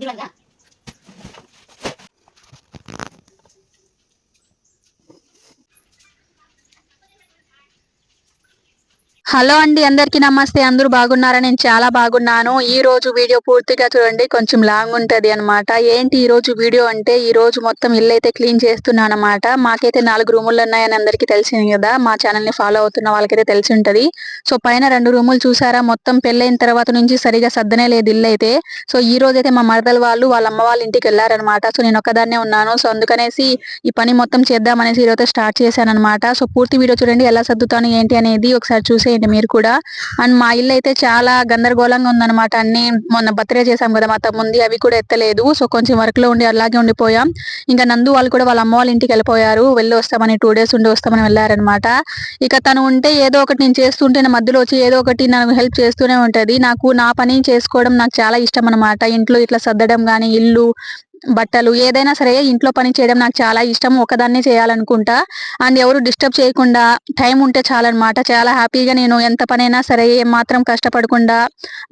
bilang ya hello అండి అందరికీ నమస్తే. అందరూ బాగున్నారా? నేను చాలా బాగున్నాను. ఈ రోజు వీడియో పూర్తిగా చూడండి. కొంచెం లాంగ్ ఉంటది అనమాట ఏంటి ఈ రోజు వీడియో అంటే ఈ రోజు మొత్తం ఇల్లు అయితే క్లీన్ చేస్తున్నాను అనమాట మాకైతే నాలుగు రూములు ఉన్నాయని అందరికీ తెలిసింది కదా. మా ఛానల్ని ఫాలో అవుతున్న వాళ్ళకైతే తెలిసి ఉంటది. సో పైన రెండు రూములు చూసారా? మొత్తం పెళ్ళైన తర్వాత నుంచి సరిగా సర్దనే లేదు ఇల్లు అయితే. సో ఈ రోజు అయితే మా మరదల వాళ్ళు వాళ్ళ అమ్మ వాళ్ళ ఇంటికి వెళ్ళారనమాట సో నేను ఒక్కదాన్నే ఉన్నాను. సో అందుకనేసి ఈ పని మొత్తం చేద్దామనేసి ఈరోజు స్టార్ట్ చేశాను అనమాట సో పూర్తి వీడియో చూడండి. ఎలా సర్దుతాను ఏంటి అనేది ఒకసారి చూసేయండి. మీరు కూడా. అండ్ మా ఇల్లు అయితే చాలా గందరగోళంగా ఉందన్నమాట. అన్ని మొన్న బర్త్డే చేసాం కదా మా తమ్ముంది అవి కూడా ఎత్తలేదు. సో కొంచెం వర్క్లో ఉండి అలాగే ఉండిపోయాం. ఇంకా నందు వాళ్ళు కూడా వాళ్ళ అమ్మ వాళ్ళ ఇంటికి వెళ్ళిపోయారు. వెళ్ళి వస్తామని టూ డేస్ ఉండి వస్తామని వెళ్ళారనమాట ఇక తను ఉంటే ఏదో ఒకటి నేను చేస్తుంటే నా మధ్యలో వచ్చి ఏదో ఒకటి నాకు హెల్ప్ చేస్తూనే ఉంటది. నాకు నా పని చేసుకోవడం నాకు చాలా ఇష్టం అనమాట ఇంట్లో ఇట్లా సర్దడం కానీ ఇల్లు బట్టలు ఏదైనా సరే ఇంట్లో పని చేయడం నాకు చాలా ఇష్టం ఒకదాన్ని చేయాలనుకుంటా. అండ్ ఎవరు డిస్టర్బ్ చేయకుండా టైం ఉంటే చాలన్నమాట. చాలా హ్యాపీగా నేను ఎంత పనైనా సరే ఏం మాత్రం కష్టపడకుండా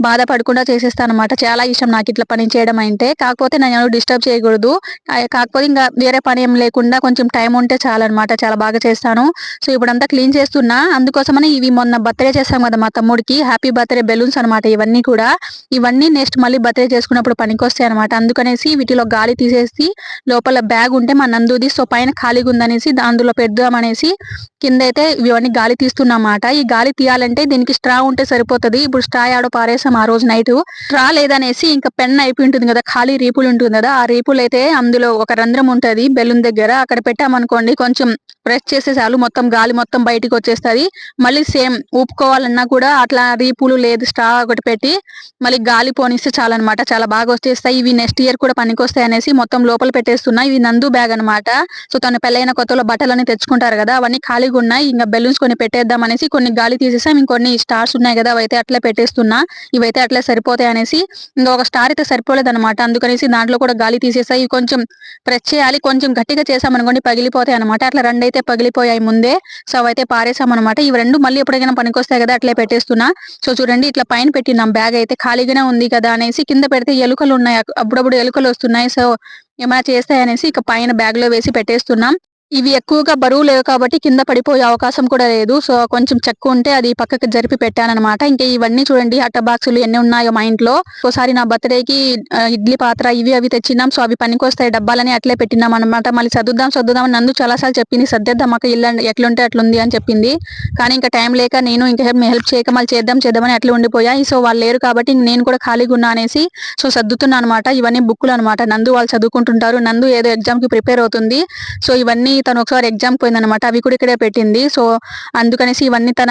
బాధపడకుండా చేసేస్తాను అనమాట చాలా ఇష్టం నాకు ఇట్లా పని చేయడం అంటే. కాకపోతే నేను ఎవరు డిస్టర్బ్ చేయకూడదు. కాకపోతే ఇంకా వేరే పని ఏం లేకుండా కొంచెం టైం ఉంటే చాలన్నమాట. చాలా బాగా చేస్తాను. సో ఇప్పుడంతా క్లీన్ చేస్తున్నా. అందుకోసమని ఇవి మొన్న బర్త్డే చేస్తాం కదా మా తమ్ముడికి. హ్యాపీ బర్త్డే బెలూన్స్ అనమాట ఇవన్నీ కూడా. ఇవన్నీ నెక్స్ట్ మళ్ళీ బర్త్డే చేసుకున్నప్పుడు పనికొస్తాయి అనమాట అందుకనేసి వీటిలో గాలి తీసేసి లోపల బ్యాగ్ ఉంటే మా నందుది సో పైన ఖాళీగా ఉందనేసి అందులో పెడదామనేసి కింద అయితే ఇవన్నీ గాలి తీస్తున్నమాట ఈ గాలి తీయాలంటే దీనికి స్ట్రా ఉంటే సరిపోతుంది. ఇప్పుడు స్ట్రా ఆడో పారేసాం ఆ రోజు నైట్. స్ట్రా లేదనేసి ఇంకా పెన్ అయిపోయి ఉంటుంది కదా ఖాళీ రీపులు ఉంటుంది కదా ఆ రీపులు అయితే అందులో ఒక రంధ్రం ఉంటుంది బెలూన్ దగ్గర. అక్కడ పెట్టామనుకోండి కొంచెం ప్రెస్ చేసే చాలు మొత్తం గాలి మొత్తం బయటికి వచ్చేస్తది. మళ్ళీ సేమ్ ఊపుకోవాలన్నా కూడా అట్లా రీపులు లేదు స్ట్రా ఒకటి పెట్టి మళ్ళీ గాలి పోనిస్తే చాలన్నమాట. చాలా బాగా వచ్చేస్తాయి. ఇవి నెక్స్ట్ ఇయర్ కూడా పనికొస్తాయి అనేసి మొత్తం లోపల పెట్టేస్తున్నా. ఇవి నందు బ్యాగ్ అన్నమాట. సో తను పెళ్ళైన కొత్తలో బట్టలన్నీ తెచ్చుకుంటారు కదా అవన్నీ ఖాళీగా ఉన్నాయి. ఇంకా బెలూన్స్ కొన్ని పెట్టేద్దాం అనేసి కొన్ని గాలి తీసేసాం. ఇంకొన్ని స్టార్స్ ఉన్నాయి కదా అవైతే అట్లే పెట్టేస్తున్నా. ఇవైతే అట్లే సరిపోతాయి అనేసి ఇంకా ఒక స్టార్ అయితే సరిపోలేదు అనమాట అందుకనేసి దాంట్లో కూడా గాలి తీసేసాయి. ఇవి కొంచెం ప్రెస్ చేయాలి. కొంచెం గట్టిగా చేసామనుకోండి పగిలిపోతాయి అనమాట అట్లా రెండు అయితే పగిలిపోయాయి ముందే. సో అవైతే పారేసామన్నమాట ఇవి రెండు మళ్ళీ ఎప్పుడైనా పనికొస్తాయి కదా అట్లే పెట్టేస్తున్నా. సో చూడండి ఇట్లా పైన పెట్టినాం. బ్యాగ్ అయితే ఖాళీగానే ఉంది కదా అనేసి కింద పెడితే ఎలుకలు ఉన్నాయి. అప్పుడప్పుడు ఎలుకలు వస్తున్నాయి. ఏమైనా చేస్తాయనేసి ఇక పైన బ్యాగ్లో వేసి పెట్టేస్తున్నాం. ఇవి ఎక్కువగా బరువు లేవు కాబట్టి కింద పడిపోయే అవకాశం కూడా లేదు. సో కొంచెం చెక్కు ఉంటే అది పక్కకి జరిపి పెట్టానమాట ఇంకా ఇవన్నీ చూడండి అట్ట బాక్సులు ఎన్ని ఉన్నాయో మా ఇంట్లో. ఒకసారి నా బర్త్డేకి ఇడ్లీ పాత్ర ఇవి అవి తెచ్చినాం. సో అవి పనికొస్తాయి డబ్బాలని అట్లే పెట్టినాం అనమాట మళ్ళీ సర్దుద్దాం సర్దుదాం నందు చాలాసార్లు చెప్పింది సర్దేద్దాం మాకు ఇల్లు ఎట్లుంటే అట్లుంది అని చెప్పింది. కానీ ఇంకా టైం లేక నేను ఇంకా హెల్ప్ చేయక మళ్ళీ చేద్దాం చేద్దామని అట్లా ఉండిపోయా. సో వాళ్ళు లేరు కాబట్టి నేను కూడా ఖాళీగా ఉన్నా అనేసి సో సర్దుతున్నా అనమాట ఇవన్నీ బుక్కులు అనమాట నందు వాళ్ళు చదువుకుంటుంటారు. నందు ఏదో ఎగ్జామ్కి ప్రిపేర్ అవుతుంది. సో ఇవన్నీ తను ఒకసారి ఎగ్జామ్ పోయిందనమాట అవి కూడా ఇక్కడే పెట్టింది. సో అందుకనేసి ఇవన్నీ తన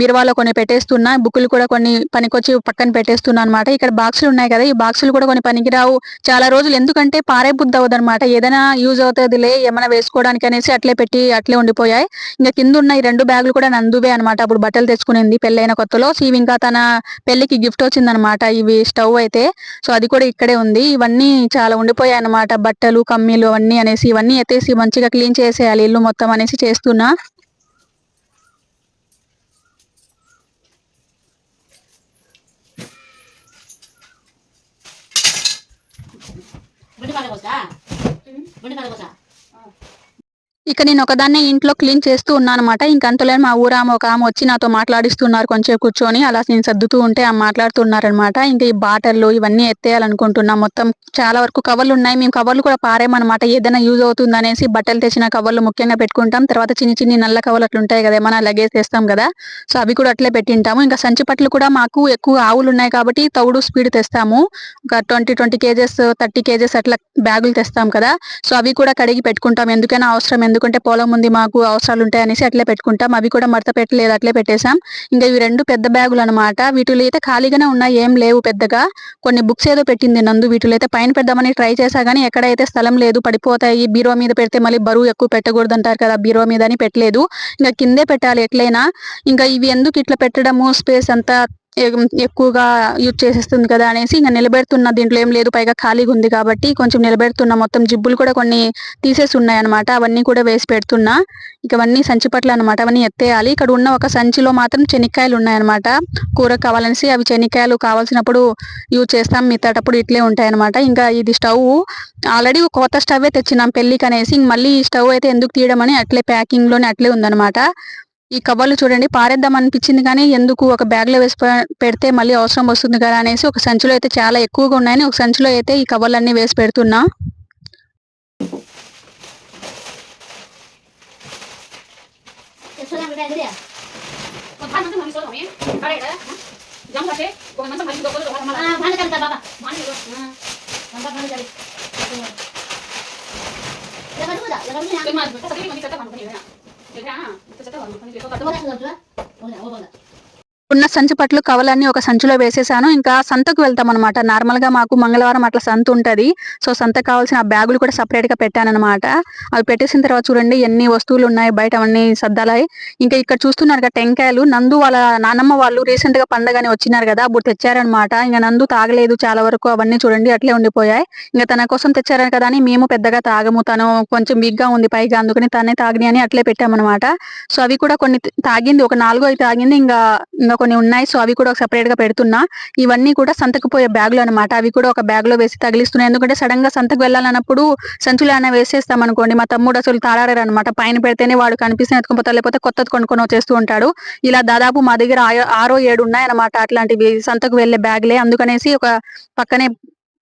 బీరువాలో కొన్ని పెట్టేస్తున్నా. బుక్కులు కూడా కొన్ని పనికొచ్చి పక్కన పెట్టేస్తున్నా అనమాట ఇక్కడ బాక్సులు ఉన్నాయి కదా ఈ బాక్సులు కూడా కొన్ని పనికిరావు. చాలా రోజులు ఎందుకంటే పారే బుద్ధి అవ్వదనమాట ఏదైనా యూజ్ అవుతుందిలే ఏమైనా వేసుకోవడానికి అనేసి అట్లే పెట్టి అట్లే ఉండిపోయాయి. ఇంకా కింద ఉన్న ఈ రెండు బ్యాగులు కూడా నందువే అనమాట అప్పుడు బట్టలు తెచ్చుకునింది పెళ్ళైన కొత్తలో. సో ఇవి ఇంకా తన పెళ్ళికి గిఫ్ట్ వచ్చిందనమాట ఇవి స్టవ్ అయితే. సో అది కూడా ఇక్కడే ఉంది. ఇవన్నీ చాలా ఉండిపోయాయి అనమాట బట్టలు కమ్మీలు అవన్నీ అనేసి ఇవన్నీ ఎత్తేసి మంచిగా క్లీన్ చేసేయాలి. ఇల్లు మొత్తం అనేసి చేస్తున్నా. బండి కాడ కోసా బండి కాడ కోసా ఇక నేను ఒకదాన్నే ఇంట్లో క్లీన్ చేస్తూ ఉన్నానమాట ఇంకంతలేని ఇంకంతలో మా ఊరామ ఒక ఆమె వచ్చి నాతో మాట్లాడిస్తున్నారు. కొంచెం కూర్చొని అలా నేను సర్దుతూ ఉంటే ఆమె మాట్లాడుతున్నారనమాట ఇంకా ఈ బాటర్లు ఇవన్నీ ఎత్తేయాలనుకుంటున్నా. మొత్తం చాలా వరకు కవర్లు ఉన్నాయి. మేము కవర్లు కూడా పారేమన్నమాట. ఏదైనా యూజ్ అవుతుంది అనేసి బట్టలు తెచ్చిన కవర్లు ముఖ్యంగా పెట్టుకుంటాం. తర్వాత చిన్ని చిన్ని నల్ల కవర్లు అట్లా ఉంటాయి కదా ఏమైనా లగేజ్ తెస్తాం కదా. సో అవి కూడా అట్లే పెట్టింటాము. ఇంకా సంచి పట్లు కూడా మాకు ఎక్కువ ఆవులు ఉన్నాయి కాబట్టి తౌడు స్పీడ్ తెస్తాము. ఒక twenty twenty KGs thirty KGs అట్లా బ్యాగులు తెస్తాం కదా. సో అవి కూడా కడిగి పెట్టుకుంటాం. ఎందుకైనా అవసరం ఎందుకంటే పొలం ఉంది మాకు అవసరాలు ఉంటాయి అనేసి అట్లే పెట్టుకుంటాం. అవి కూడా మడత పెట్టలేదు అట్లే పెట్టేశాం. ఇంకా ఇవి రెండు పెద్ద బ్యాగులు అనమాట వీటిలో అయితే ఖాళీగానే ఉన్నాయి ఏం లేవు పెద్దగా. కొన్ని బుక్స్ ఏదో పెట్టింది నందు వీటిలో అయితే పైన పెడదామని ట్రై చేశా కానీ ఎక్కడైతే స్థలం లేదు పడిపోతాయి. బీరో మీద పెడితే మళ్ళీ బరువు ఎక్కువ పెట్టకూడదు అంటారు కదా బీరో మీద అని పెట్టలేదు. ఇంకా కిందే పెట్టాలి ఎట్లయినా. ఇంకా ఇవి ఎందుకు ఇట్లా పెట్టడము స్పేస్ అంతా ఎక్కువగా యూజ్ చేసేస్తుంది కదా అనేసి ఇంకా నిలబెడుతున్న దీంట్లో ఏం లేదు. పైగా ఖాళీగా ఉంది కాబట్టి కొంచెం నిలబెడుతున్న మొత్తం జిబ్బులు కూడా కొన్ని తీసేసి ఉన్నాయన్నమాట. అవన్నీ కూడా వేసి పెడుతున్నా. ఇక అవన్నీ సంచి పట్ల అనమాట అవన్నీ ఎత్తేయాలి. ఇక్కడ ఉన్న ఒక సంచిలో మాత్రం చెనిక్కాయలు ఉన్నాయన్నమాట. కూర కావాలనేసి అవి చెనిక్కాయలు కావాల్సినప్పుడు యూజ్ చేస్తాం. మిగతాటప్పుడు ఇట్లే ఉంటాయన్నమాట. ఇంకా ఇది స్టవ్. ఆల్రెడీ కొత్త స్టవ్ తెచ్చినాం పెళ్ళికి అనేసి ఇంక మళ్ళీ ఈ స్టవ్ అయితే ఎందుకు తీయడం అని అట్లే ప్యాకింగ్లోనే అట్లే ఉందన్నమాట. ఈ కవర్లు చూడండి పారేద్దాం అనిపించింది కానీ ఎందుకు ఒక బ్యాగ్లో వేసి పెడితే మళ్ళీ అవసరం వస్తుంది కదా అనేసి ఒక సంచిలో అయితే చాలా ఎక్కువగా ఉన్నాయని ఒక సంచిలో అయితే ఈ కవర్లన్నీ వేసి పెడుతున్నా. 소 别看啊，不晓得嘛？好，我来，我来，我。ఉన్న సంచి పట్లు కవలన్నీ ఒక సంచిలో వేసేసాను. ఇంకా సంతకు వెళ్తాం అనమాట నార్మల్గా మాకు మంగళవారం అట్లా సంత ఉంటుంది. సో సంత కావాల్సిన ఆ బ్యాగులు కూడా సపరేట్గా పెట్టానన్నమాట. అవి పెట్టేసిన తర్వాత చూడండి ఎన్ని వస్తువులు ఉన్నాయి బయట అవన్నీ సర్దాలాయి. ఇంకా ఇక్కడ చూస్తున్నారు కదా టెంకాయలు. నందు వాళ్ళ నానమ్మ వాళ్ళు రీసెంట్గా పండగని వచ్చినారు కదా అప్పుడు తెచ్చారనమాట ఇంకా నందు తాగలేదు చాలా వరకు అవన్నీ చూడండి అట్లే ఉండిపోయాయి. ఇంకా తన కోసం తెచ్చారని కదా అని మేము పెద్దగా తాగము. తను కొంచెం బిగ్గా గా ఉంది పైగా అందుకని తనే తాగని అని అట్లే పెట్టామన్నమాట. సో అవి కూడా కొన్ని తాగింది. ఒక నాలుగు అయితే తాగింది. ఇంకా ఇంకా కొన్ని ఉన్నాయి. సో అవి కూడా ఒక గా పెడుతున్నా. ఇవన్నీ కూడా సంతకు పోయే బ్యాగులు అనమాట అవి కూడా ఒక బ్యాగ్లో వేసి తగిలిస్తున్నాయి ఎందుకంటే సడన్గా సంతకు వెళ్ళాలన్నప్పుడు సంచులు అయినా వేసేస్తాం అనుకోండి. మా తమ్ముడు అసలు తాడారు అనమాట పైన పెడితేనే వాడు కనిపిస్తే ఎత్తుకుపోతాడు. లేకపోతే కొత్తది కొనుక్కొని వచ్చేస్తూ ఉంటాడు. ఇలా దాదాపు మా దగ్గర ఆరో ఏడు ఉన్నాయన్నమాట అట్లాంటివి. సంతకు వెళ్ళే బ్యాగ్లే అందుకనేసి ఒక పక్కనే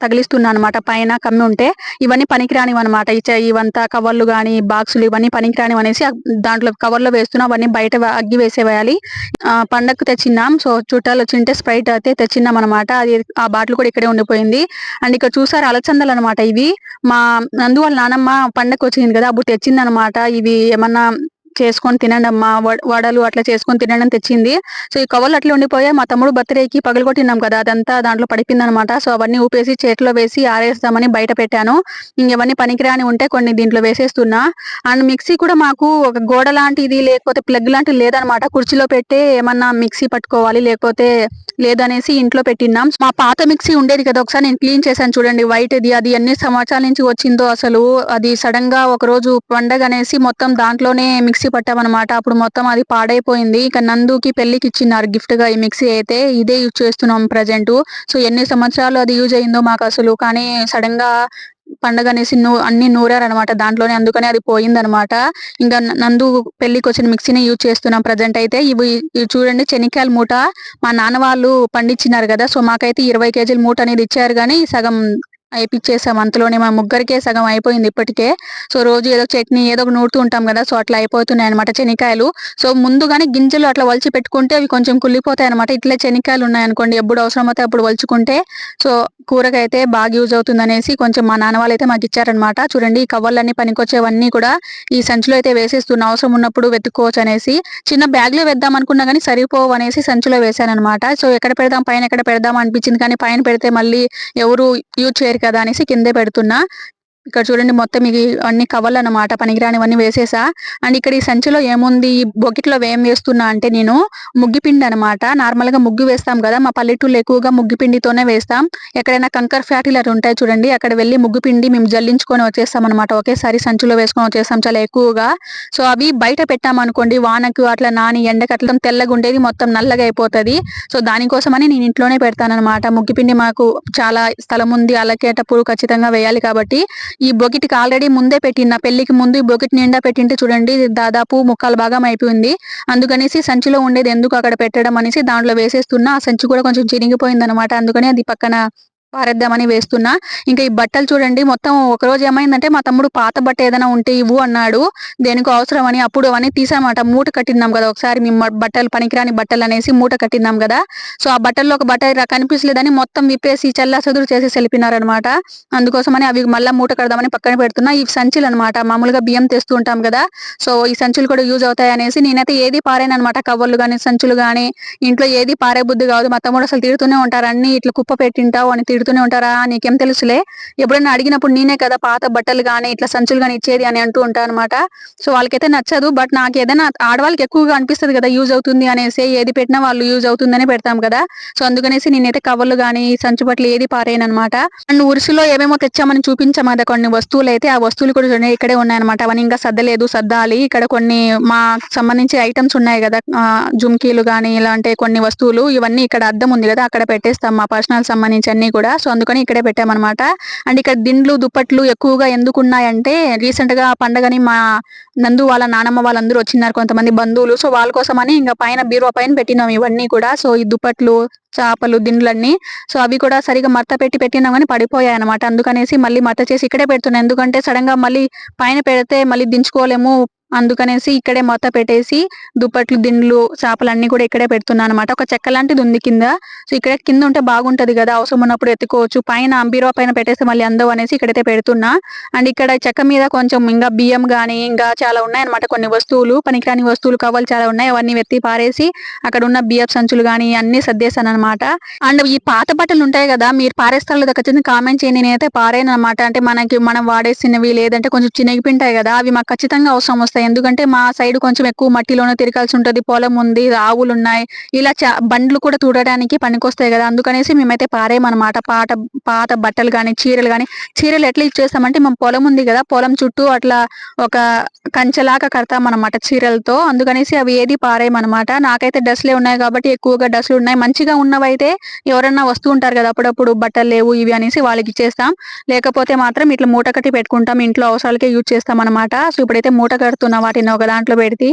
తగిలిస్తున్నా అనమాట పైన కమ్మి ఉంటే ఇవన్నీ పనికిరానివి అనమాట ఇవంతా కవర్లు కానీ బాక్సులు ఇవన్నీ పనికిరానివి అనేసి దాంట్లో కవర్లో వేస్తున్నాం అవన్నీ బయట అగ్గి వేసేవేయాలి. పండగకు తెచ్చిన్నాం. సో చుట్టాలు వచ్చింటే స్ప్రైట్ అయితే తెచ్చిన్నాం అనమాట అది ఆ బాటిల్ కూడా ఇక్కడే ఉండిపోయింది. అండ్ ఇక్కడ చూసారు అలచందలు అనమాట ఇవి. మా నందు వాళ్ళ నానమ్మ పండగకు వచ్చింది కదా అప్పుడు తెచ్చింది అనమాట ఇవి ఏమన్నా చేసుకొని తినండి అమ్మా. వడ- వడలు అట్లా చేసుకొని తినండి అని తెచ్చింది. సో ఈ కవర్లు అట్లా ఉండిపోయాయి. మా తమ్ముడు బర్త్డేకి పగలగొట్టినాం కదా అదంతా దాంట్లో పడిపోయింది అనమాట సో అవన్నీ ఊపేసి చేతిలో వేసి ఆరేస్తామని బయట పెట్టాను. ఇంకెవన్నీ పనికిరాని ఉంటే కొన్ని దీంట్లో వేసేస్తున్నా. అండ్ మిక్సీ కూడా మాకు ఒక గోడ లాంటిది లేకపోతే ప్లగ్ లాంటిది లేదనమాట. కుర్చీలో పెట్టే ఏమన్నా మిక్సీ పట్టుకోవాలి లేకపోతే లేదనేసి ఇంట్లో పెట్టినాం మా పాత మిక్సీ ఉండేది కదా ఒకసారి నేను క్లీన్ చేశాను చూడండి. వైట్ ఇది అది ఎన్ని సంవత్సరాల నుంచి వచ్చిందో అసలు. అది సడన్గా ఒక రోజు పండగ అనేసి మొత్తం దాంట్లోనే మిక్సీ పట్టామన్నమాట అప్పుడు మొత్తం అది పాడైపోయింది. ఇక నందుకి పెళ్ళికి ఇచ్చినారు గిఫ్ట్గా ఈ మిక్సీ అయితే ఇదే యూజ్ చేస్తున్నాం ప్రజెంట్. సో ఎన్ని సంవత్సరాలు అది యూజ్ అయిందో మాకు అసలు కానీ సడన్గా పండగ అనేసి నూ అన్ని నూరారనమాట దాంట్లోనే అందుకనే అది పోయిందనమాట ఇంకా నందు పెళ్ళికి వచ్చిన మిక్సీని యూజ్ చేస్తున్నాం ప్రజెంట్ అయితే ఇవి ఇవి చూడండి చెనిక్కాయల మూట. మా నాన్న వాళ్ళు పండించినారు కదా సో మాకైతే ఇరవై కేజీల మూట అనేది ఇచ్చారు కానీ సగం అయిపించేసాం అంతలోనే మా ముగ్గురికే సగం అయిపోయింది ఇప్పటికే. సో రోజు ఏదో చట్నీ ఏదో ఒక నూరుతూ ఉంటాం కదా సో అట్లా అయిపోతున్నాయి అనమాట చెనిక్కాయలు. సో ముందుగానే గింజలు అట్లా వలిచి పెట్టుకుంటే అవి కొంచెం కుళ్ళిపోతాయి అనమాట ఇట్లా చెనిక్కాయలు ఉన్నాయనుకోండి ఎప్పుడు అవసరం అయితే అప్పుడు వలుచుకుంటే. సో కూరకైతే బాగా యూజ్ అవుతుంది అనేసి కొంచెం మా నాన్న వాళ్ళు అయితే మాకు ఇచ్చారనమాట చూడండి ఈ కవర్లన్నీ పనికొచ్చేవన్నీ కూడా ఈ సంచిలో అయితే వేసేస్తున్న అవసరం ఉన్నప్పుడు వెతుక్కోవచ్చు అనేసి. చిన్న బ్యాగ్లో వేద్దాం అనుకున్నా కానీ సరిపోవు అనేసి సంచిలో వేసాను అనమాట సో ఎక్కడ పెడదాం పైన ఎక్కడ పెడదాం అనిపించింది కానీ పైన పెడితే మళ్ళీ ఎవరు యూజ్ చేయరు కదా అనేసి కిందే పెడుతున్నా. ఇక్కడ చూడండి మొత్తం ఇవి అన్ని కవర్లు అనమాట పనికిరానివన్నీ వేసేసా. అండ్ ఇక్కడ ఈ సంచిలో ఏముంది? ఈ బొకెట్లో ఏం వేస్తున్నా అంటే నేను ముగ్గిపిండి అనమాట నార్మల్గా ముగ్గు వేస్తాం కదా మా పల్లెటూళ్ళు ఎక్కువగా ముగ్గిపిండితోనే వేస్తాం. ఎక్కడైనా కంకర్ ఫ్యాక్టరీలు ఉంటాయి చూడండి అక్కడ వెళ్ళి ముగ్గుపిండి మేము జల్లించుకొని వచ్చేస్తాం అనమాట ఒకేసారి సంచిలో వేసుకొని వచ్చేస్తాం చాలా ఎక్కువగా. సో అవి బయట పెట్టామనుకోండి వానకు అట్లా నాని ఎండకు అట్లా తెల్లగా ఉండేది మొత్తం నల్లగా అయిపోతుంది. సో దానికోసమని నేను ఇంట్లోనే పెడతానమాట ముగ్గిపిండి మాకు చాలా స్థలం ఉంది అలకేటప్పుడు ఖచ్చితంగా వేయాలి కాబట్టి. ఈ బొకెట్కి ఆల్రెడీ ముందే పెట్టిన పెళ్ళికి ముందు ఈ బొకెట్ నిండా పెట్టింటే చూడండి దాదాపు ముక్కాలు భాగం అయిపోయింది. అందుకనేసి సంచిలో ఉండేది ఎందుకు అక్కడ పెట్టడం అనేసి దాంట్లో వేసేస్తున్నా. ఆ సంచి కూడా కొంచెం చిరిగిపోయింది అనమాట అందుకని అది పక్కన పారేద్దామని వేస్తున్నా. ఇంకా ఈ బట్టలు చూడండి మొత్తం ఒక రోజు ఏమైందంటే మా తమ్ముడు పాత బట్ట ఏదైనా ఉంటే ఇవ్వు అన్నాడు. దేనికి అవసరం అని అప్పుడు అవన్నీ తీసామాట. మూట కట్టినాం కదా ఒకసారి మేము బట్టలు పనికిరాని బట్టలు అనేసి మూట కట్టినాం కదా. సో ఆ బట్టల్లో ఒక బట్ట కనిపించలేదని మొత్తం విప్పేసి చల్లా చదురు చేసి వెళ్ళిపోయినారనమాట అందుకోసమని అవి మళ్ళీ మూట కడదామని పక్కన పెడుతున్నా. ఈ సంచులు అనమాట మామూలుగా బియ్యం తెస్తూ ఉంటాం కదా. సో ఈ సంచులు కూడా యూజ్ అవుతాయి అనేసి నేనైతే ఏది పారాను అనమాట కవర్లు కానీ సంచులు కానీ ఇంట్లో ఏది పారే బుద్ధి కాదు. మా తమ్ముడు అసలు తిడుతూనే ఉంటారు. అన్ని ఇట్లా కుప్ప పెట్టింటావు అని తిడుతూనే ఉంటారా? నీకేం తెలుసులే. ఎప్పుడైనా అడిగినప్పుడు నేనే కదా పాత బట్టలు కానీ ఇట్లా సంచులు కానీ ఇచ్చేది అని అంటూ ఉంటాను అనమాట సో వాళ్ళకైతే నచ్చదు. బట్ నాకు ఏదైనా ఆడవాళ్ళకి ఎక్కువగా అనిపిస్తుంది కదా యూజ్ అవుతుంది అనేసి ఏది పెట్టినా వాళ్ళు యూజ్ అవుతుందని పెడతాం కదా. సో అందుకనేసి నేనైతే కవర్లు కానీ సంచు బట్టలు ఏది పారేయనమాట అండ్ ఉరుసులో ఏమేమో తెచ్చామని చూపించాం కదా కొన్ని వస్తువులు అయితే ఆ వస్తువులు కూడా చూడండి ఇక్కడే ఉన్నాయన్నమాట అవన్నీ ఇంకా సర్దలేదు సర్దాలి. ఇక్కడ కొన్ని మాకు సంబంధించి ఐటమ్స్ ఉన్నాయి కదా ఆ, జుమ్కీలు కానీ ఇలాంటి కొన్ని వస్తువులు ఇవన్నీ ఇక్కడ అద్దం ఉంది కదా అక్కడ పెట్టేస్తాం మా పర్సనల్ సంబంధించి అన్ని కూడా. సో అందుకని ఇక్కడే పెట్టామన్నమాట. అండ్ ఇక్కడ దిండ్లు దుప్పట్లు ఎక్కువగా ఎందుకున్నాయంటే రీసెంట్గా రీసెంట్గా పండగని మా నందు వాళ్ళ నానమ్మ వాళ్ళందరూ వచ్చినారు కొంతమంది బంధువులు. సో వాళ్ళ కోసమని ఇంకా పైన బీరువా పైన పెట్టినాం ఇవన్నీ కూడా. సో ఈ దుప్పట్లు చేపలు దిండ్లన్నీ. సో అవి కూడా సరిగా మడత పెట్టి పెట్టినాం కానీ పడిపోయాయి అనమాట అందుకనేసి మళ్ళీ మడత చేసి ఇక్కడే పెడుతున్నాం. ఎందుకంటే సడన్గా మళ్ళీ పైన పెడితే మళ్ళీ దించుకోలేము. అందుకనేసి ఇక్కడే మొత్త పెట్టేసి దుప్పట్లు దిండ్లు చేపలు అన్ని కూడా ఇక్కడే పెడుతున్నాను అనమాట ఒక చెక్క లాంటిది ఉంది కింద. సో ఇక్కడ కింద ఉంటే బాగుంటది కదా అవసరం ఉన్నప్పుడు ఎత్తుకోవచ్చు. పైన అంబీరో పైన పెట్టేస్తే మళ్ళీ అందవు అనేసి ఇక్కడైతే పెడుతున్నా. అండ్ ఇక్కడ చెక్క మీద కొంచెం ఇంకా బియ్యం కానీ ఇంకా చాలా ఉన్నాయన్నమాట కొన్ని వస్తువులు. పనికిరాని వస్తువులు కవ్వలు చాలా ఉన్నాయి. అవన్నీ వెత్తి పారేసి అక్కడ ఉన్న బియ్యం సంచులు కానీ అన్ని సర్దేశాను అనమాట అండ్ ఈ పాత బట్టలు ఉంటాయి కదా మీరు పారేస్తారు లేదా ఖచ్చితంగా కామెంట్ చేయండి. నేనైతే పారేను అనమాట అంటే మనకి మనం వాడేసినవి లేదంటే కొంచెం చినిగిపింటాయి కదా అవి మాకు ఖచ్చితంగా అవసరం వస్తాయి. ఎందుకంటే మా సైడ్ కొంచెం ఎక్కువ మట్టిలోనే తిరగాల్సి ఉంటుంది. పొలం ఉంది ఆవులు ఉన్నాయి. ఇలా చా బండ్లు కూడా చూడడానికి పనికొస్తాయి కదా. అందుకనేసి మేమైతే పారేమన్నమాట. పాత పాత బట్టలు కానీ చీరలు కానీ చీరలు ఎట్లా ఇచ్చేస్తామంటే మేము పొలం ఉంది కదా. పొలం చుట్టూ అట్లా ఒక కంచెలాగా కడతామన్నమాట చీరలతో. అందుకనేసి అవి ఏది పారేయమన్నమాట నాకైతే డ్రెస్లే ఉన్నాయి కాబట్టి ఎక్కువగా డ్రెస్సులు ఉన్నాయి. మంచిగా ఉన్నవైతే ఎవరన్నా వస్తూ ఉంటారు కదా. అప్పుడప్పుడు బట్టలు లేవు ఇవి అనేసి వాళ్ళకి ఇచ్చేస్తాం. లేకపోతే మాత్రం ఇట్లా మూట కట్టి పెట్టుకుంటాం. ఇంట్లో అవసరాలకే యూజ్ చేస్తాం అనమాట సో ఇప్పుడైతే మూట కడుతున్నాం వాటిని ఒక దాంట్లో పెడితే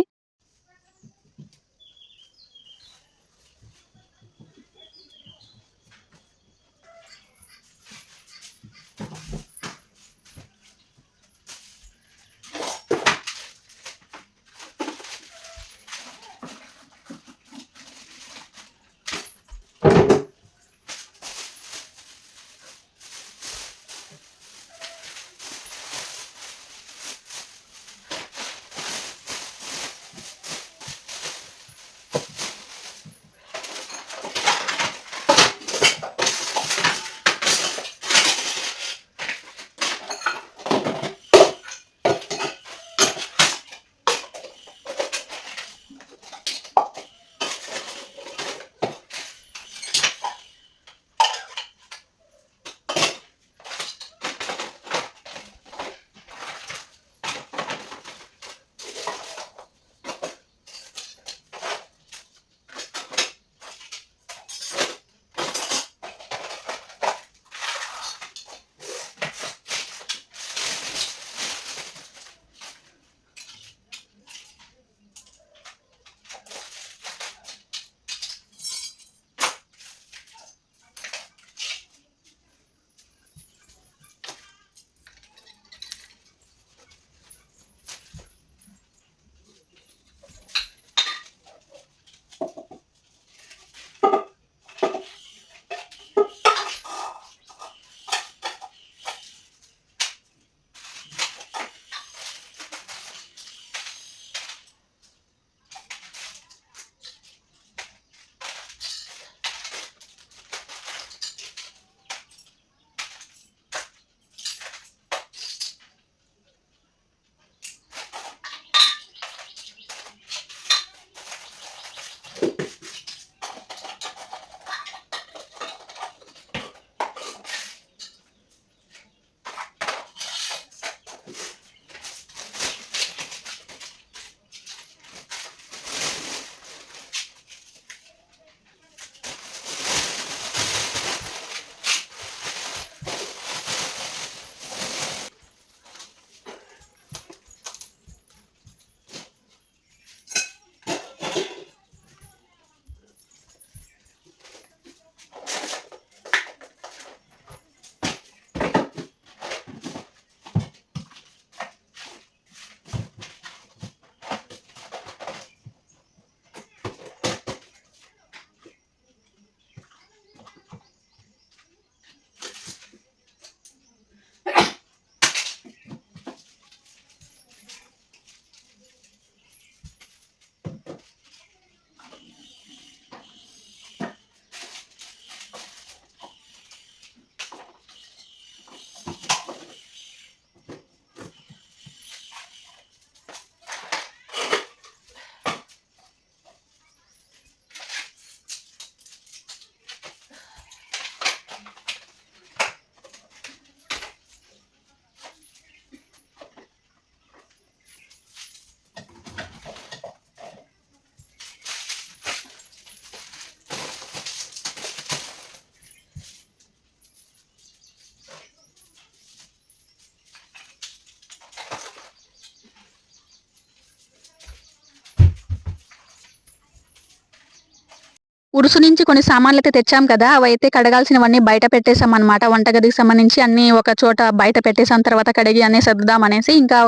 ఉరుసు నుంచి కొన్ని సామాన్లు అయితే తెచ్చాం కదా అవి అయితే కడగాల్సినవన్నీ బయట పెట్టేశాం అనమాట వంటగదికి సంబంధించి అన్ని ఒక చోట బయట పెట్టేసాం తర్వాత కడిగి అన్ని సర్దుదాం అనేసి ఇంకా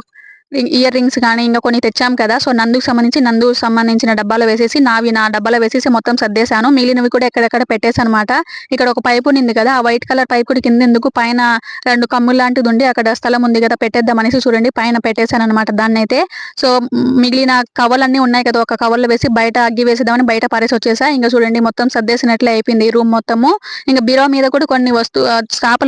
ఇయర్ రింగ్స్ కానీ ఇంకా కొన్ని తెచ్చాం కదా. సో నందుకు సంబంధించి నందు సంబంధించిన డబ్బాలో వేసేసి నావి నా డబ్బాలో వేసేసి మొత్తం సర్దేశాను. మిగిలినవి కూడా ఎక్కడెక్కడ పెట్టేశాను అనమాట ఇక్కడ ఒక పైపు ఉంది కదా ఆ వైట్ కలర్ పైప్ కూడా కింద ఎందుకు? పైన రెండు కమ్ములు లాంటిది ఉండి అక్కడ స్థలం ఉంది కదా పెట్టేద్దాం అనేసి చూడండి. పైన పెట్టేశాను అనమాట దాన్ని అయితే సో మిగిలిన కవర్లన్నీ అన్ని ఉన్నాయి కదా ఒక కవర్లో వేసి బయట అగ్గి వేసేద్దామని బయట పారేసి వచ్చేసా. ఇంకా చూడండి మొత్తం సర్దేసినట్లే అయిపోయింది రూమ్ మొత్తము. ఇంకా బీరో మీద కూడా కొన్ని వస్తు ఆ,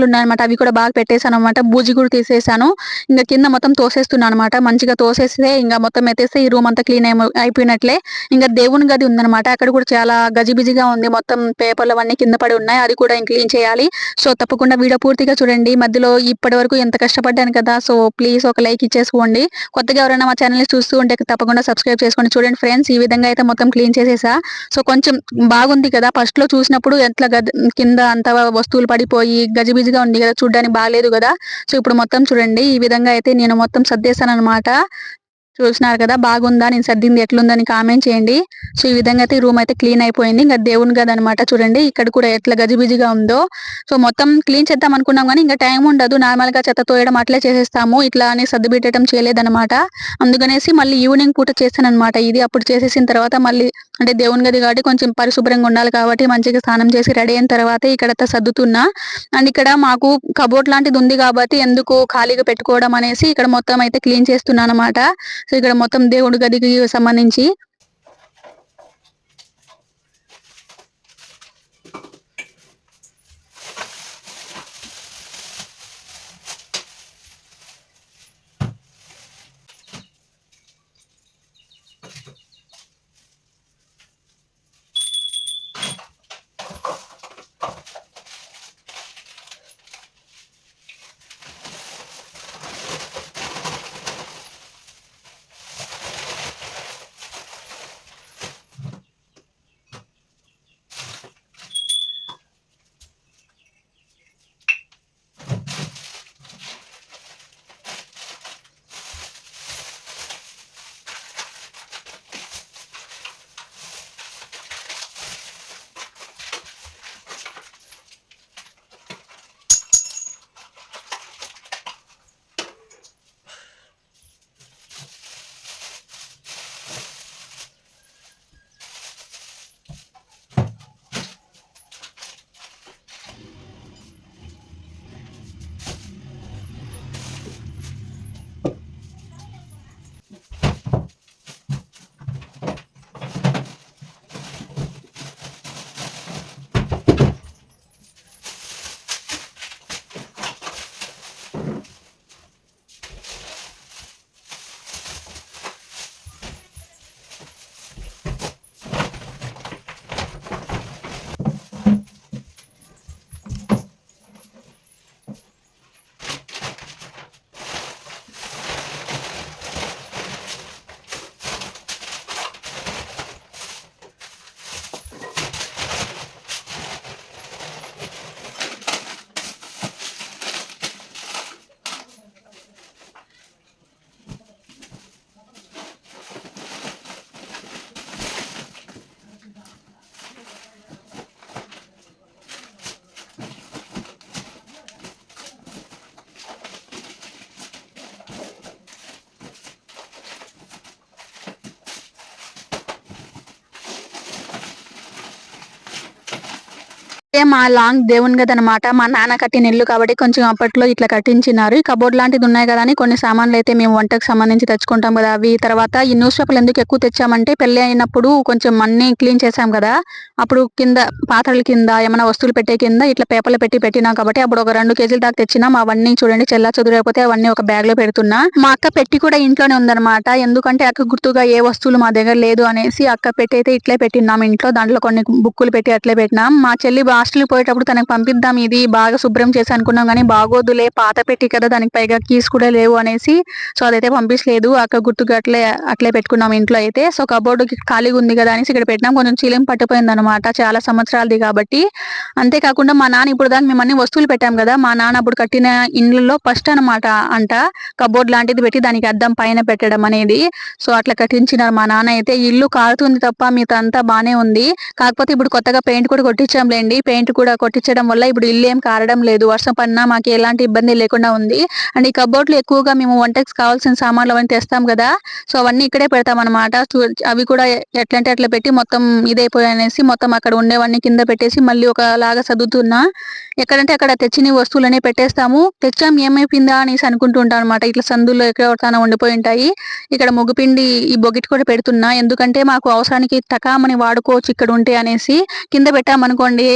ఉన్నాయన్నమాట. అవి కూడా బాగా పెట్టేశాను అనమాట బూజి కూడా తీసేసాను ఇంకా కింద మొత్తం తోసేస్తున్నాను అనమాట మంచిగా తోసేస్తే ఇంకా మొత్తం ఎత్తేస్తే ఈ రూమ్ అంతా క్లీన్ అయిపోయినట్లే. ఇంకా దేవుని గది ఉందన్నమాట. అక్కడ కూడా చాలా గజిబిజిగా ఉంది. మొత్తం పేపర్లు అవన్నీ కింద పడి ఉన్నాయి. అది కూడా క్లీన్ చేయాలి. సో తప్పకుండా వీడియో పూర్తిగా చూడండి. మధ్యలో ఇప్పటి వరకు ఎంత కష్టపడ్డాను కదా. సో ప్లీజ్ ఒక లైక్ ఇచ్చేసుకోండి. కొత్తగా ఎవరైనా మా ఛానల్ చూస్తూ ఉంటే తప్పకుండా సబ్స్క్రైబ్ చేసుకోండి చూడండి ఫ్రెండ్స్. ఈ విధంగా అయితే మొత్తం క్లీన్ చేసేసా. సో కొంచెం బాగుంది కదా. ఫస్ట్లో చూసినప్పుడు ఎట్లా కింద అంత వస్తువులు పడిపోయి గజిబిజిగా ఉంది కదా. చూడడానికి బాగాలేదు కదా. సో ఇప్పుడు మొత్తం చూడండి. ఈ విధంగా అయితే నేను మొత్తం సర్దేశాను అనమాట. చూసినారు కదా బాగుందా నేను సర్దింది ఎట్లుందని కామెంట్ చేయండి. సో ఈ విధంగా అయితే రూమ్ అయితే క్లీన్ అయిపోయింది. ఇంకా దేవుని గది అనమాట చూడండి ఇక్కడ కూడా ఎట్లా గజిబిజిగా ఉందో. సో మొత్తం క్లీన్ చేద్దాం అనుకున్నాం కానీ ఇంకా టైం ఉండదు. నార్మల్గా చెత్త తోయడం అట్లే చేసేస్తాము. ఇట్లా అని సర్ది పెట్టడం చేయలేదన్నమాట. అందుకనేసి మళ్ళీ ఈవినింగ్ పూట చేస్తాను ఇది అప్పుడు చేసేసిన తర్వాత మళ్ళీ అంటే దేవుని గది కాబట్టి కొంచెం పరిశుభ్రంగా ఉండాలి కాబట్టి మంచిగా స్నానం చేసి రెడీ అయిన తర్వాత ఇక్కడ సర్దుతున్నా. అండ్ ఇక్కడ మాకు కబోర్డ్ లాంటిది ఉంది కాబట్టి ఎందుకు ఖాళీగా పెట్టుకోవడం అనేసి ఇక్కడ మొత్తం అయితే క్లీన్ చేస్తున్నాను అనమాట సో ఇక్కడ మొత్తం దేవుడి గదికి సంబంధించి ఇదే మా లాంగ్ దేవుని గది అనమాట మా నాన్న కట్టిన ఇల్లు కాబట్టి కొంచెం అప్పట్లో ఇట్లా కట్టించినారు. ఈ కబోర్డ్ లాంటిది ఉన్నాయి కదా అని కొన్ని సామాన్లు అయితే మేము వంటకు సంబంధించి తెచ్చుకుంటాం కదా. అవి తర్వాత ఈ న్యూస్ పేపర్లు ఎందుకు ఎక్కువ తెచ్చామంటే పెళ్ళి అయినప్పుడు కొంచెం అన్ని క్లీన్ చేసాం కదా. అప్పుడు కింద పాత్రల కింద ఏమైనా వస్తువులు పెట్టే కింద ఇట్లా పేపర్లు పెట్టి పెట్టినాం కాబట్టి అప్పుడు ఒక రెండు కేజీల దాకా తెచ్చినాం. అవన్నీ చూడండి చెల్లా చదురైపోతే అవన్నీ ఒక బ్యాగ్లో పెడుతున్నా. మా అక్క పెట్టి కూడా ఇంట్లోనే ఉందన్నమాట. ఎందుకంటే అక్క గుర్తుగా ఏ వస్తువులు మా దగ్గర లేదు అనేసి అక్క పెట్టి అయితే ఇట్లే పెట్టినాం ఇంట్లో దాంట్లో కొన్ని బుక్కులు పెట్టి అట్లే పెట్టినాం. మా చెల్లి హాస్టల్కి పోయేటప్పుడు తనకు పంపిద్దాం ఇది బాగా శుభ్రం చేసి అనుకున్నాం కానీ బాగోదులే పాత పెట్టి కదా దానికి పైగా కీస్ కూడా లేవు అనేసి. సో అదైతే పంపించలేదు. అక్క గుర్తుగా అట్లే అట్లే పెట్టుకున్నాం ఇంట్లో అయితే. సో కబోర్డ్ ఖాళీగా ఉంది కదా అనేసి ఇక్కడ పెట్టినాం. కొంచెం చీలం పట్టిపోయింది అనమాట చాలా సంవత్సరాలది కాబట్టి. అంతేకాకుండా మా నాన్న ఇప్పుడు దాకా మేము అన్ని వస్తువులు పెట్టాం కదా. మా నాన్న అప్పుడు కట్టిన ఇండ్లలో ఫస్ట్ అనమాట అంట కబోర్డ్ లాంటిది పెట్టి దానికి అద్దం పైన పెట్టడం అనేది. సో అట్లా కట్టించినారు మా నాన్న అయితే. ఇల్లు కారుతుంది తప్ప మీతో అంతా బానే ఉంది. కాకపోతే ఇప్పుడు కొత్తగా పెయింట్ కూడా కొట్టించాంలేండి. పెయింట్ కూడా కొట్టించడం వల్ల ఇప్పుడు ఇల్లు ఏం కారడం లేదు. వర్షం పడినా మాకు ఎలాంటి ఇబ్బంది లేకుండా ఉంది. అండ్ ఈ కబోర్డ్లు ఎక్కువగా మేము వంటకి కావాల్సిన సామాన్లు అవన్నీ తెస్తాం కదా. సో అవన్నీ ఇక్కడే పెడతాం అనమాట అవి కూడా ఎట్లంటే అట్లా పెట్టి మొత్తం ఇదైపోయాయి అనేసి మొత్తం అక్కడ ఉండేవన్నీ కింద పెట్టేసి మళ్ళీ ఒకలాగా చదువుతున్నా ఎక్కడంటే అక్కడ తెచ్చిన వస్తువులనే పెట్టేస్తాము. తెచ్చాం ఏమైపోయిందా అనేసి అనుకుంటుంటాం అనమాట ఇట్లా సందుల్లో ఎక్కడ ఉండిపోయి ఉంటాయి. ఇక్కడ ముగ్గుపిండి ఈ బొగిట్ కూడా పెడుతున్నా. ఎందుకంటే మాకు అవసరానికి టకామని వాడుకోవచ్చు ఇక్కడ ఉంటే అనేసి కింద పెట్టామనుకోండి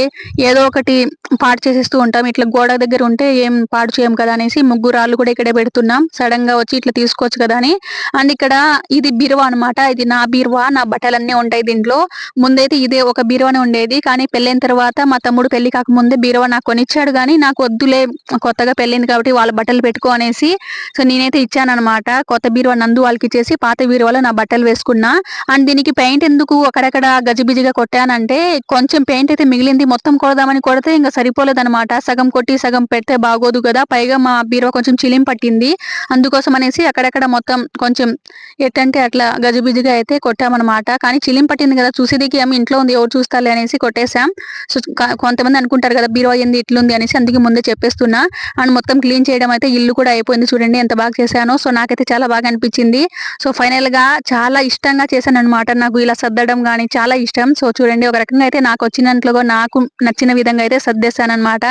ఏదో ఒకటి పాడు చేసేస్తూ ఉంటాం. ఇట్లా గోడ దగ్గర ఉంటే ఏం పాడు చేయం కదా అనేసి ముగ్గు రాళ్ళు కూడా ఇక్కడే పెడుతున్నాం. సడన్గా వచ్చి ఇట్లా తీసుకోవచ్చు కదా అని. అండ్ ఇక్కడ ఇది బీరువా అనమాట ఇది నా బీరువా నా బట్టలన్నీ ఉంటాయి దీంట్లో. ముందైతే ఇదే ఒక బీరువానే ఉండేది. కానీ పెళ్ళైన తర్వాత మా తమ్ముడు పెళ్ళి కాకముందే బీరువా నాకు కొనిచ్చాడు కానీ నాకు వద్దులే కొత్తగా పెళ్ళింది కాబట్టి వాళ్ళ బట్టలు పెట్టుకో అనేసి. సో నేనైతే ఇచ్చానమాట కొత్త బీరువా నందు వాళ్ళకి ఇచ్చేసి పాత బీరువాలో నా బట్టలు వేసుకున్నా. అండ్ దీనికి పెయింట్ ఎందుకు అక్కడక్కడ గజిబిజిగా కొట్టానంటే కొంచెం పెయింట్ అయితే మిగిలింది మొత్తం కొడదామని కొడితే ఇంకా సరిపోలేదనమాట సగం కొట్టి సగం పెడితే బాగోదు కదా. పైగా మా బీరువా కొంచెం చిలిం పట్టింది. అందుకోసం అనేసి అక్కడక్కడ మొత్తం కొంచెం ఎట్టంటే అట్లా గజిబిజిగా అయితే కొట్టామన్నమాట. కానీ చిలిం పట్టింది కదా. చూసేదికి ఏమి ఇంట్లో ఉంది. ఎవరు చూస్తాలే అనేసి కొట్టేశాం. సో కొంతమంది అనుకుంటారు కదా బీరువా ఏంది ఇట్లుంది అనేసి అందుకే ముందే చెప్పేస్తున్నా. అండ్ మొత్తం క్లీన్ చేయడం అయితే ఇల్లు కూడా అయిపోయింది చూడండి. ఎంత బాగా చేశానో. సో నాకైతే చాలా బాగా అనిపించింది. సో ఫైనల్గా చాలా ఇష్టంగా చేశాను అనమాట నాకు ఇలా సర్దడం కానీ చాలా ఇష్టం. సో చూడండి ఒక రకంగా అయితే నాకు వచ్చినట్లుగా నాకు నచ్చిన విధంగా అయితే సర్దేశాను అనమాట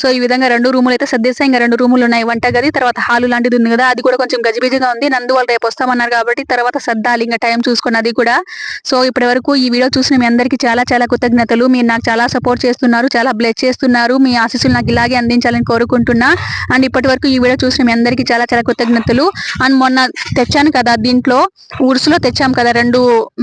సో ఈ విధంగా రెండు రూములు అయితే సర్దేశా. ఇంకా రెండు రూములు ఉన్నాయి వంట గది తర్వాత హాలు లాంటిది ఉంది కదా అది కూడా కొంచెం గజిబిజిగా ఉంది. నందు వాళ్ళు రేపు వస్తామన్నారు కాబట్టి తర్వాత సర్దాలి ఇంకా టైం చూసుకుని అది కూడా. సో ఇప్పటి వరకు ఈ వీడియో చూసిన మీ అందరికీ చాలా చాలా కృతజ్ఞతలు. మీరు నాకు చాలా సపోర్ట్ చేస్తున్నారు చాలా బ్లెస్ చేస్తున్నారు. మీ ఆశీస్సులు నాకు ఇలాగే అందించాలని కోరుకుంటున్నా. అండ్ ఇప్పటి వరకు ఈ వీడియో చూసిన మీ అందరికీ చాలా చాలా కృతజ్ఞతలు. అండ్ మొన్న తెచ్చాను కదా దీంట్లో ఉరుసులో తెచ్చాం కదా రెండు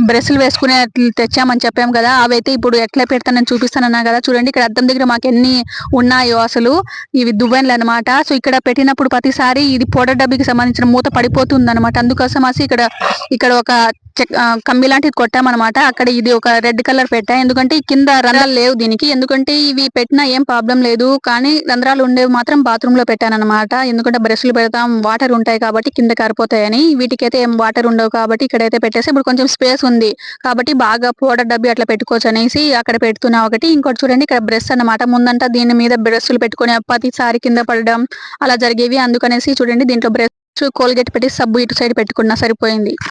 బ్రెస్లు వేసుకునే తెచ్చామని చెప్పాం కదా అవైతే ఇప్పుడు ఎట్లా పెడతానని చూపిస్తానన్నా కదా చూడండి. ఇక్కడ అద్దం దగ్గర మాకు ఎన్ని ఉన్నాయో అసలు. ఇవి దువ్వెన్లు అనమాట సో ఇక్కడ పెట్టినప్పుడు ప్రతిసారి ఇది పొడ డబ్బీకి సంబంధించిన మూత పడిపోతుంది అనమాట అందుకోసం ఇక్కడ ఇక్కడ ఒక కమ్మి లాంటిది కొట్టామన్నమాట. అక్కడ ఇది ఒక రెడ్ కలర్ పెట్టా. ఎందుకంటే కింద రంధ్రాలు లేవు దీనికి. ఎందుకంటే ఇవి పెట్టినా ఏం ప్రాబ్లం లేదు. కానీ రంధ్రాలు ఉండేవి మాత్రం బాత్రూమ్లో పెట్టానన్నమాట. ఎందుకంటే బ్రష్లు పెడతాం వాటర్ ఉంటాయి కాబట్టి కింద కారిపోతాయని. వీటికైతే ఏం వాటర్ ఉండవు కాబట్టి ఇక్కడైతే పెట్టేసి ఇప్పుడు కొంచెం స్పేస్ ఉంది. కాబట్టి బాగా పౌడర్ డబ్బి అట్లా పెట్టుకోవచ్చు అనేసి అక్కడ పెడుతున్నా ఒకటి. ఇంకోటి చూడండి ఇక్కడ బ్రష్ అన్నమాట. ముందంట దీని మీద బ్రష్లు పెట్టుకుని ప్రతిసారి కింద పడడం అలా జరిగేవి. అందుకనేసి చూడండి దీంట్లో బ్రష్ కోల్గేట్ పెట్టి సబ్బు ఇటు సైడ్ పెట్టుకున్నా సరిపోయింది.